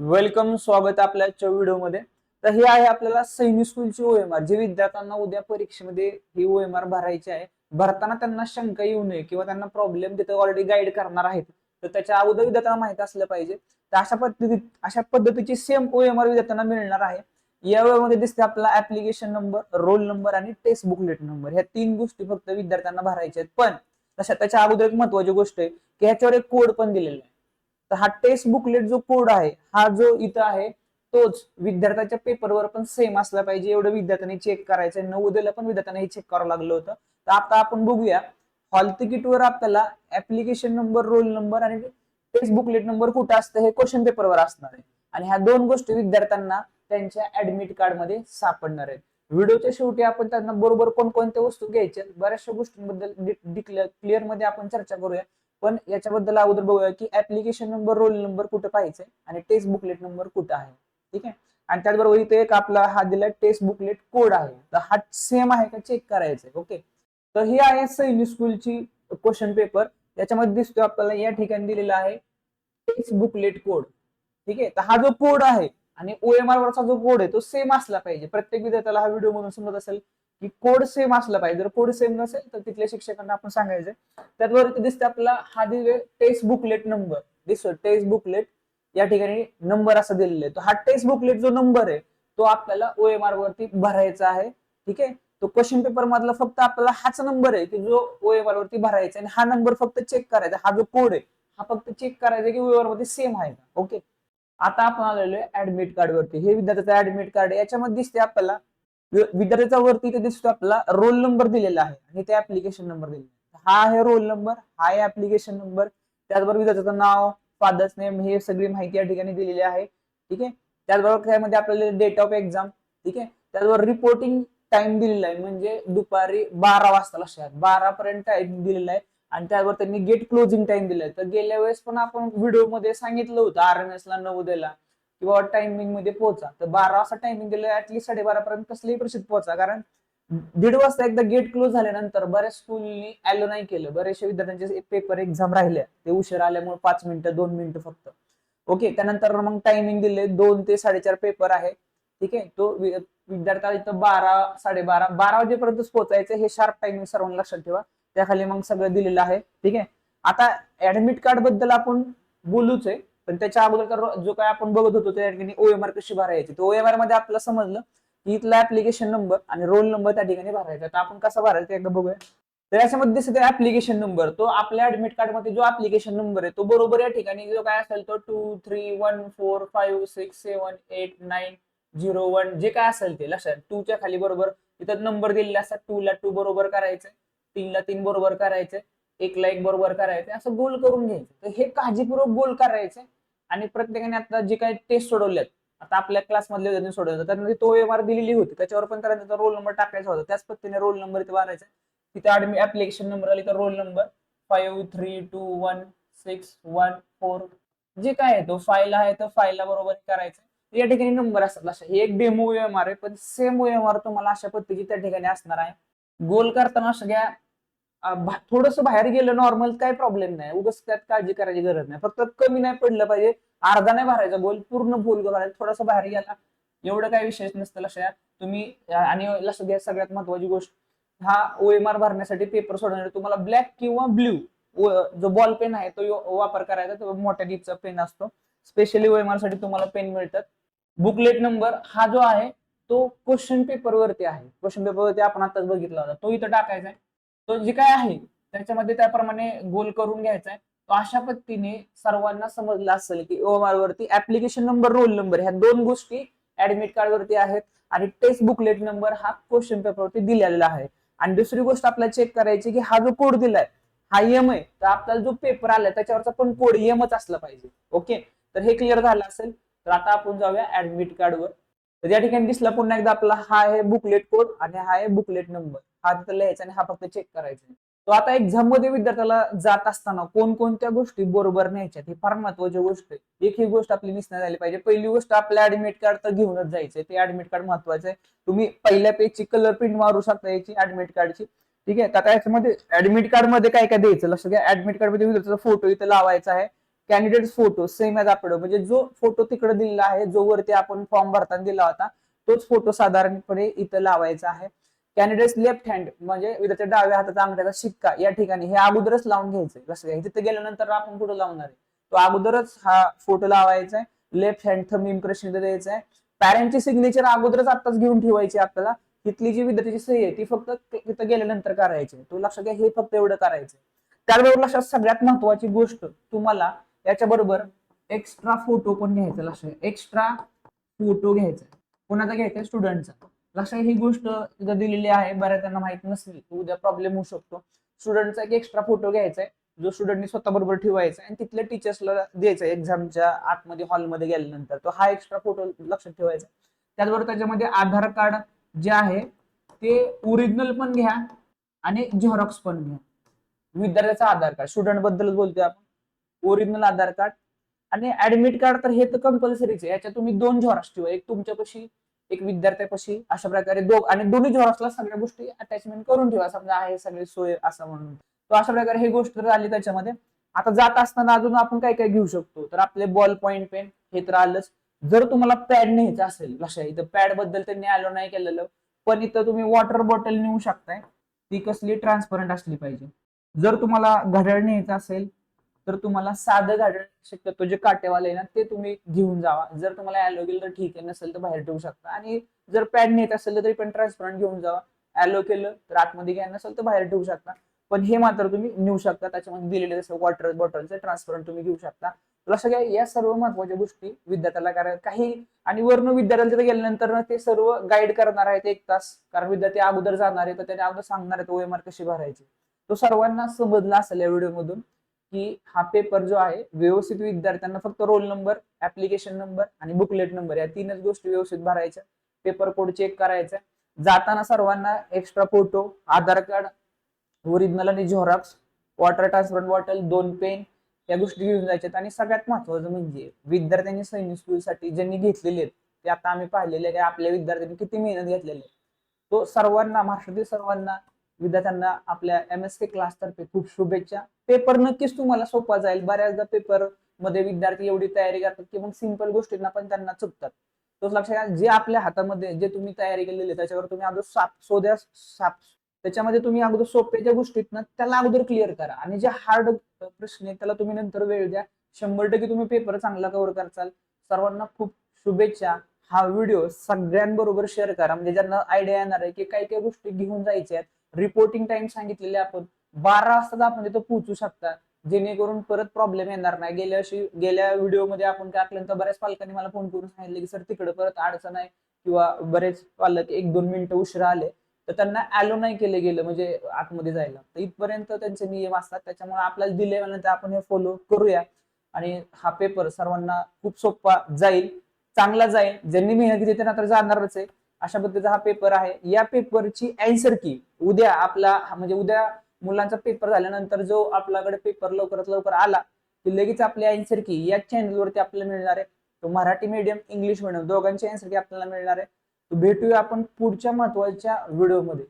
Welcome स्वागत आपल्या आजच्या व्हिडिओमध्ये. तर हे आहे आपल्याला सैनिक स्कूलची ओएमआर जे विद्यार्थ्यांना उद्या परीक्षेमध्ये ही ओएमआर भरायची आहे भरताना त्यांना शंका येऊ नये किंवा त्यांना प्रॉब्लेम तिथे ऑलरेडी गाईड करणार आहेत. तर त्याच्या अगोदर विद्यार्थ्यांना माहिती असलं पाहिजे. तर अशा पद्धती अशा पद्धतीची सेम ओएमआर विद्यार्थ्यांना मिळणार आहे. या वेळेमध्ये दिसते आपला ऍप्लिकेशन नंबर रोल नंबर आणि टेक्स्ट बुकलेट नंबर ह्या तीन गोष्टी फक्त विद्यार्थ्यांना भरायच्या आहेत. पण तशा त्याच्या अगोदर एक महत्वाची गोष्ट आहे की ह्याच्यावर एक कोड पण दिलेला आहे. तर हा टेस्ट बुकलेट जो कोड आहे हा जो इथं आहे तोच विद्यार्थ्याच्या पेपरवर पण सेम असला पाहिजे. एवढं विद्यार्थ्यांनी चेक करायचंय. नवोदयला पण विद्यार्थ्यांना हे चेक करावं लागलं होतं. तर आता आपण बघूया. हॉल तिकीटवर आपल्याला ऍप्लिकेशन नंबर रोल नंबर आणि टेक्स्ट बुकलेट नंबर कुठं असतं हे क्वेश्चन पेपरवर असणार आहे. आणि ह्या दोन गोष्टी विद्यार्थ्यांना त्यांच्या ऍडमिट कार्डमध्ये सापडणार आहेत. व्हिडिओच्या शेवटी आपण त्यांना बरोबर कोणकोणत्या वस्तू घ्यायच्या बऱ्याचशा गोष्टींबद्दल क्लिअरमध्ये आपण चर्चा करूया. पण याच्याबद्दल अगोदर बघूया की ऍप्लिकेशन नंबर रोल नंबर कुठं पाहिजे आणि टेस्ट बुकलेट नंबर कुठं आहे. ठीक आहे? आणि त्याचबरोबर इथे एक आपला हा दिलाय टेस्ट बुकलेट कोड आहे. तर हा सेम आहे का चेक करायचं आहे ओके तर ही आहे सैनिक स्कूलची क्वेश्चन पेपर याच्यामध्ये दिसतोय आपल्याला या ठिकाणी दिलेला आहे टेक्स्ट बुकलेट कोड ठीक आहे? तर हा जो कोड आहे आणि ओएमआर वरचा जो कोड आहे तो सेम असला पाहिजे. प्रत्येक विद्यार्थ्याला हा व्हिडिओ मधून समजत असेल. की कोड सेम असला पाहिजे. जर कोड सेम नसेल तर तिथल्या शिक्षकांना आपण सांगायचं त्याचबरोबर दिसते आपला हा दिवे टेक्स्ट बुकलेट नंबर दिसतो टेक्स्ट बुकलेट या ठिकाणी नंबर असा दिलेला आहे. तो हा टेक्स्ट बुकलेट जो नंबर आहे तो आपल्याला ओएमआर वरती भरायचा आहे. ठीक आहे? तो क्वेश्चन पेपर मधला फक्त आपल्याला हाच नंबर आहे की जो ओ एम आर वरती भरायचा आहे. आणि हा नंबर फक्त चेक करायचा. हा जो कोड आहे हा फक्त चेक करायचा की ओ आरमध्ये सेम आहे का? ओके आता आपण आलेलो आहे ऍडमिट कार्ड वरती. हे विद्यार्थ्याचं ऍडमिट कार्ड याच्यामध्ये दिसते आपल्याला विद्यार्थ्याचा विद्यार्थ्याच्या वरती तिथे दिसतो आपला रोल नंबर दिलेला आहे. आणि ते ऍप्लिकेशन नंबर दिलेला आहे. हा आहे रोल नंबर हा आहे ऍप्लिकेशन नंबर त्याचबरोबर विद्यार्थ्याचं नाव फादर्स नेम हे सगळी माहिती या ठिकाणी दिलेली आहे. ठीक आहे? त्याचबरोबर त्यामध्ये आपल्याला डेट ऑफ एक्झाम ठीक आहे? त्याचबरोबर रिपोर्टिंग टाइम दिलेला आहे. म्हणजे दुपारी बारा वाजता लक्षात. बारा पर्यंत टाइम दिलेला आहे. आणि त्यावर त्यांनी गेट क्लोजिंग टाइम दिलाय तर गेल्या वेळेस पण आपण व्हिडिओमध्ये सांगितलं होतं. आर एम एस ला नवोदयला किंवा टायमिंगमध्ये पोहोचा. तर बारा वाजता टायमिंग दिलं ऍटलीस्ट साडेबारा पर्यंत कसलीही प्रसिद्ध पोहोचा. कारण दीड वाजता एकदा गेट क्लोज झाल्यानंतर बऱ्याच स्कूलनी अॅलो नाही केलं. बरेचशे विद्यार्थ्यांचे पेपर एक्झाम राहिले ते उशीर आल्यामुळे पाच मिनिटं दोन मिनिटं फक्त. ओके त्यानंतर मग टायमिंग दिले. दोन ते साडेचार पेपर आहे. ठीक आहे? तो वि- विद्यार्थ्याला इथं बारा साडेबारा बारा वाजेपर्यंत पोहोचायचं. हे शार्प टायमिंग सर्वांना लक्षात ठेवा. त्याखाली मग सगळं दिलेलं आहे. ठीक आहे? आता ऍडमिट कार्डबद्दल आपण बोलूच आहे. पण त्याच्या अगोदर तर जो काय आपण बघत होतो त्या ठिकाणी ओएमआर कशी भरायची तर ओएमआरमध्ये आपल्याला समजलं की इथला ऍप्लिकेशन नंबर आणि रोल नंबर त्या ठिकाणी भरायचा. तर आपण कसा भरायचा ते एकदा बघूया. तर याच्यामध्ये दिसत ऍप्लिकेशन नंबर तो आपल्या ऍडमिट कार्डमध्ये जो ऍप्लिकेशन नंबर आहे तो बरोबर या ठिकाणी जो काय असेल तो two three one four five six seven eight nine zero one जे काय असेल ते लक्षात. टू च्या खाली बरोबर इथं नंबर दिलेले असतात. टू ला टू बरोबर करायचं तीनला तीन बरोबर करायचं एकला एक बरोबर करायचं असं गोल करून घ्यायचं. तर हे काळजीपूर्वक गोल करायचं आणि प्रत्येकाने आता जे काही टेस्ट सोडवल्यात आता आपल्या क्लासमधले विद्यार्थी सोडवलं त्यांना तो एमआर दिलेली होती. त्याच्यावर पण त्यांना त्याचा रोल नंबर टाकायचा होता. त्याच पद्धतीने रोल नंबर इथे मारायचा तिथे ऍडमि ऍप्लिकेशन नंबर आली तर roll number five three two one six one four जे काय आहे तो फाईल आहे तर फाईलला बरोबर करायचं. या ठिकाणी नंबर असतात. अशा हे एक डेमो एमआर आहे. पण सेम व्यवहार तुम्हाला अशा पद्धतीची त्या ठिकाणी असणार आहे. गोल करताना सगळ्या थोडस बाहेर गेलं नॉर्मल काही प्रॉब्लेम नाही. उगाच त्यात काळजी करायची गरज नाही. फक्त कमी नाही पडलं पाहिजे. अर्धा नाही भरायचा गोल पूर्ण गोल भरायचा थोडासा बाहेर गेला. एवढं काही विशेष नसतं लक्षात. तुम्ही आणि लक्षात द्या सगळ्यात महत्वाची गोष्ट हा ओएमआर भरण्यासाठी पेपर सोडवण्यासाठी तुम्हाला ब्लॅक किंवा ब्ल्यू जो बॉल पेन आहे तो वापर करायचा. तो मोठ्या डीपचा पेन असतो. स्पेशली ओएमआरसाठी तुम्हाला पेन मिळतात. बुकलेट नंबर हा जो आहे तो क्वेश्चन पेपर वरती आहे. क्वेश्चन पेपर वरती आपण आताच बघितला होता. तो इथं टाकायचा आहे. तो जे काय आहे त्याच्यामध्ये त्याप्रमाणे गोल करून घ्यायचा आहे तो अशा पद्धतीने सर्वांना समजलं असेल की ओएमआर वरती ऍप्लिकेशन नंबर रोल नंबर ह्या दोन गोष्टी ऍडमिट कार्ड वरती आहेत आणि टेस्ट बुकलेट नंबर हा क्वेश्चन पेपर वरती दिलेला आहे. आणि दुसरी गोष्ट आपल्याला चेक करायची की हा जो कोड दिलाय हा एम आहे तर आपल्याला जो पेपर आलाय त्याच्यावरचा पण कोड यमच असला पाहिजे. ओके तर हे क्लिअर झालं असेल. तर आता आपण जाऊया ऍडमिट कार्डवर तर या ठिकाणी दिसला पुन्हा एकदा आपला हा आहे बुकलेट कोड आणि हा आहे बुकलेट नंबर हा तिथं लिहायचा आणि हा फक्त चेक करायचा. तो आता एक्झाममध्ये विद्यार्थ्याला जात असताना कोणकोणत्या गोष्टी बरोबर न्यायच्यात ही फार महत्वाची गोष्ट आहे. एक ही गोष्ट आपली मिस नाही झाली पाहिजे. पहिली गोष्ट आपल्या ऍडमिट कार्ड तर घेऊनच जायचंय. ते ऍडमिट कार्ड महत्वाचं आहे. तुम्ही पहिल्या पेजची कलर प्रिंट मारू शकता याची ऍडमिट कार्डची ठीक आहे? आता याच्यामध्ये ऍडमिट कार्डमध्ये काय काय द्यायचं? लक्ष घ्या. ऍडमिट कार्डमध्ये विद्यार्थ्याचा फोटो इथं लावायचा आहे. Candidate photo same as upload म्हणजे जो फोटो तिकडे दिलेला आहे जो वरती आपण फॉर्म भरताना दिला होता तोच फोटो साधारणपणे इथं लावायचा आहे. कॅन्डिडेट लेफ्ट हँड म्हणजे विद्यार्थी डाव्या हाताचा अंगठ्याचा शिक्का या ठिकाणी हे अगोदरच लावून घ्यायचंय. कसं काय? तिथे गेल्यानंतर आपण कुठं लावणार आहे? तो अगोदरच हा फोटो लावायचा आहे. लेफ्ट हँड थम इम्प्रेशन द्यायचा द्यायचं आहे. पॅरेंटची सिग्नेचर अगोदरच आताच घेऊन ठेवायची आपल्याला. तिथली जी विद्यार्थ्याची सही आहे ती फक्त तिथं गेल्यानंतर करायची तो लक्षात घ्या हे फक्त एवढं करायचं त्याचबरोबर लक्षात सगळ्यात महत्वाची गोष्ट तुम्हाला याच्या बरोबर एक्स्ट्रा फोटो पण घ्यायचा लक्षात एक्स्ट्रा फोटो घ्यायचा. कोणाचा घ्यायचा? स्टुडंटचा लक्षात ही गोष्ट इथं दिलेली आहे बऱ्याच त्यांना माहीत नसली तर उद्या प्रॉब्लेम होऊ शकतो. स्टुडंटचा एक एक्स्ट्रा फोटो घ्यायचा आहे जो स्टुडंटनी स्वतः बरोबर ठेवायचा आहे आणि तिथल्या टीचर्सला द्यायचा एक्झामच्या आतमध्ये हॉलमध्ये गेल्यानंतर. तो हा एक्स्ट्रा फोटो लक्षात ठेवायचा त्याचबरोबर त्याच्यामध्ये आधार कार्ड जे आहे ते ओरिजिनल पण घ्या आणि झेरॉक्स पण घ्या. विद्यार्थ्याचा आधार कार्ड. स्टुडंट बद्दलच बोलतोय आपण. ओरिजिनल आधार कार्ड आणि ऍडमिट कार्ड तर हे तर कंपल्सरीच आहे. याच्यात तुम्ही दोन झेरॉक्स ठेवा. एक तुमच्यापाशी एक विद्यार्थ्यापाशी अशा प्रकारे दोघ आणि दोन्ही झेरॉक्सला सगळ्या गोष्टी अटॅचमेंट करून ठेवा. समजा आहे सगळी सोय असं म्हणून. तो अशा प्रकारे हे गोष्ट तर आली त्याच्यामध्ये. आता जात असताना अजून आपण काय काय घेऊ शकतो? तर आपले बॉल पॉईंट पेन हे तर आलंच. जर तुम्हाला पॅड न्यायचं असेल लक्षात इथं पॅडबद्दल त्यांनी आलो नाही केलेलं पण इथं तुम्ही वॉटर बॉटल नेऊ शकताय. ती कसली ट्रान्सपरंट असली पाहिजे. जर तुम्हाला घड्याळ न्यायचं असेल तर तुम्हाला साधं घड्याळ शक्यतो जे काटेवाले आहे ना ते तुम्ही घेऊन जावा. जर तुम्हाला ॲलो केलं तर ठीक आहे नसेल तर बाहेर ठेवू शकता. आणि जर पॅड नेत असेल तर तरी पण ट्रान्सपरंट घेऊन जावा. ऍलो केलं तर आतमध्ये घ्या नसेल तर बाहेर ठेवू शकता. पण हे मात्र तुम्ही नेऊ शकता. त्याच्यामध्ये दिलेले जसं वॉटर बॉटलचे ट्रान्सपरंट तुम्ही घेऊ शकता. लक्षात घ्या या सर्व महत्त्वाच्या गोष्टी विद्यार्थ्याला कारण काही आणि वर्ण विद्यार्थ्याला तिथे गेल्यानंतर ते सर्व गाईड करणार आहेत एक तास. कारण विद्यार्थी अगोदर जाणार आहे तर त्याने अगोदर सांगणार आहेत ओएमआर कशी भरायची? तो सर्वांना समजला असेल या व्हिडिओमधून की हा पेपर जो आहे व्यवस्थित विद्यार्थ्यांना फक्त रोल नंबर ऍप्लिकेशन नंबर आणि बुकलेट नंबर या तीनच गोष्टी व्यवस्थित भरायच्या. पेपर कोड चेक करायचा. जाताना सर्वांना extra photo Aadhaar card original आणि झेरॉक्स वॉटर ट्रान्सपरंट बॉटल दोन पेन या गोष्टी घेऊन जायच्यात. आणि सगळ्यात महत्वाचं म्हणजे विद्यार्थ्यांनी सैनिक स्कूलसाठी ज्यांनी घेतलेले आहेत ते आता आम्ही पाहिलेले आहे आपल्या विद्यार्थ्यांनी किती मेहनत घेतलेली आहे. तो सर्वांना महाराष्ट्रातील सर्वांना विद्यार्थ्यांना आपल्या एम एस के क्लास तर्फे खूप शुभेच्छा. पेपर नक्कीच तुम्हाला सोपा जाईल. बऱ्याचदा पेपरमध्ये विद्यार्थी एवढी तयारी करतात की मग सिंपल गोष्टींना पण त्यांना चुकतात. तोच लक्षात घ्या जे आपल्या हातामध्ये जे तुम्ही तयारी केलेली आहे, त्याच्यावर तुम्ही अगोदर साप सोद्या साप त्याच्यामध्ये तुम्ही अगोदर सोप्याच्या गोष्टीत ना त्याला अगोदर क्लिअर करा. आणि जे हार्ड प्रश्न आहे त्याला तुम्ही नंतर वेळ द्या. शंभर टक्के तुम्ही पेपर चांगला कव्हर करचाल. सर्वांना खूप शुभेच्छा. हा व्हिडिओ सगळ्यांबरोबर शेअर करा. म्हणजे ज्यांना आयडिया येणार आहे की काही काही गोष्टी घेऊन जायच्या आहेत. रिपोर्टिंग टाइम सांगितलेले आपण. बारा वाजता आपण तिथं पोहोचू शकता. जेणेकरून परत प्रॉब्लेम येणार नाही. गेल्या वर्षी गेल्या व्हिडिओमध्ये आपण टाकल्यानंतर बऱ्याच पालकांनी मला फोन करून सांगितले की सर तिकडे परत अडचण आहे. किंवा बरेच पालक एक दोन मिनिटं उशिरा आले. तर त्यांना ॲलो नाही केलं गेलं म्हणजे आतमध्ये जायला. तर इथपर्यंत त्यांचे नियम असतात. त्याच्यामुळे आपल्याला दिले तर आपण हे फॉलो करूया. आणि हा पेपर सर्वांना खूप सोपा जाईल. चांगला जाईल. ज्यांनी मेहनत घेतली त्यांना तर जाणारच आहे. अशा पद्धतीचा हा पेपर आहे. या पेपरची अँसर की उद्या आपला म्हणजे उद्या मुलांचा पेपर झाल्यानंतर जो आपल्याकडे पेपर लवकरात लवकर आला की लगेच आपली आन्सर की या चॅनलवरती आपल्याला मिळणार आहे. तो मराठी मीडियम इंग्लिश मीडियम दोघांची आन्सर की आपल्याला मिळणार आहे. भेटूया आपण पुढच्या महत्त्वाच्या व्हिडिओमध्ये